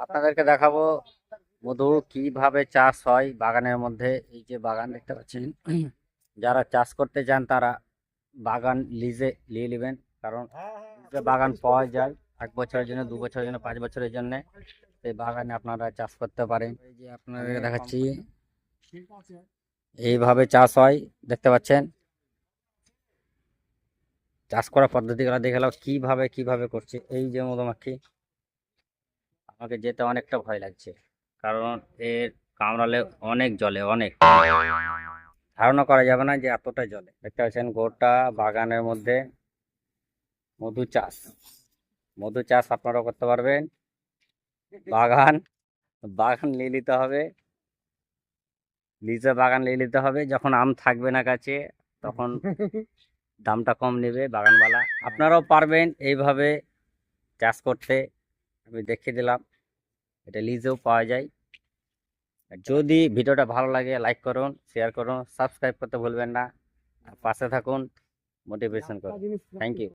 আপনাদেরকে দেখাবো, মধু কীভাবে চাষ হয় বাগানের মধ্যে। এই যে বাগান দেখতে পাচ্ছেন, যারা চাষ করতে চান তারা বাগান লিজে নিয়ে নেবেন। কারণ বাগান পাওয়া যায় এক বছরের জন্য, দু বছরের জন্য, পাঁচ বছরের জন্য। এই বাগানে আপনারা চাষ করতে পারেন। এই যে আপনাদেরকে দেখাচ্ছি, এইভাবে চাষ হয়, দেখতে পাচ্ছেন। চাষ করার পদ্ধতিগুলো দেখে নাও কীভাবে কীভাবে করছে। এই যে মধুমাখি আমাকে যেতে অনেকটা ভয় লাগছে। কারণ এর কামড়ালে অনেক জলে, অনেক। ধারণা করা যাবে না যে এতটা জলে। দেখতে পাচ্ছেন গোটা বাগানের মধ্যে মধু চাষ। মধু চাষ আপনারা করতে পারবেন। বাগান বাগান নিয়ে নিতে হবে। লিজে বাগান নিয়ে নিতে হবে। যখন আম থাকবে না কাছে তখন দামটা কম নেবে বাগানওয়ালা। আপনারাও পারবেন এইভাবে চাষ করতে। আমি দেখিয়ে দিলাম। এটা লিজেও পাওয়া যায়। আর যদি ভিডিওটা ভালো লাগে লাইক করুন শেয়ার করুন সাবস্ক্রাইব করতে ভুলবেন না। আর পাশে থাকুন মোটিভেশন করুন। Thank you